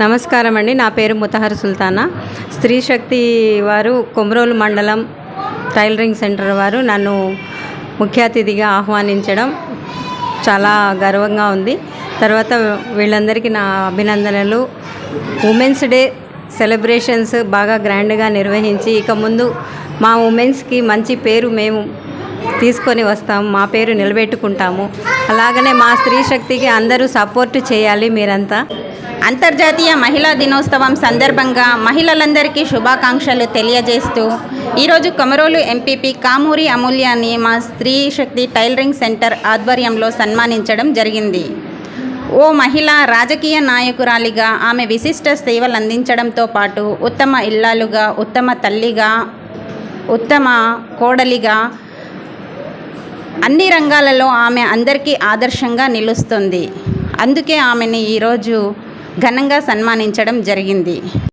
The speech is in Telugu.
నమస్కారం అండి. నా పేరు ముతహర్ సుల్తానా. స్త్రీ శక్తి వారు కొమరోలు మండలం టైలరింగ్ సెంటర్ వారు నన్ను ముఖ్య అతిథిగా ఆహ్వానించడం చాలా గర్వంగా ఉంది. తర్వాత వీళ్ళందరికీ నా అభినందనలు. ఉమెన్స్ డే సెలబ్రేషన్స్ బాగా గ్రాండ్గా నిర్వహించి ఇక ముందు మా ఉమెన్స్కి మంచి పేరు మేము తీసుకొని వస్తాము మా పేరు నిలబెట్టుకుంటాము. అలాగనే మా స్త్రీ శక్తికి అందరూ సపోర్ట్ చేయాలి మీరంతా. అంతర్జాతీయ మహిళా దినోత్సవం సందర్భంగా మహిళలందరికీ శుభాకాంక్షలు తెలియజేస్తూ ఈరోజు కొమరోలు ఎంపీపీ కామూరి అమూల్యాన్ని మా స్త్రీ శక్తి టైలరింగ్ సెంటర్ ఆధ్వర్యంలో సన్మానించడం జరిగింది. ఓ మహిళ రాజకీయ నాయకురాలిగా ఆమె విశిష్ట సేవలు అందించడంతో పాటు ఉత్తమ ఇల్లాలుగా ఉత్తమ తల్లిగా ఉత్తమ కోడలిగా అన్ని రంగాలలో ఆమె అందరికీ ఆదర్శంగా నిలుస్తుంది. అందుకే ఆమెని ఈరోజు ఘనంగా సన్మానించడం జరిగింది.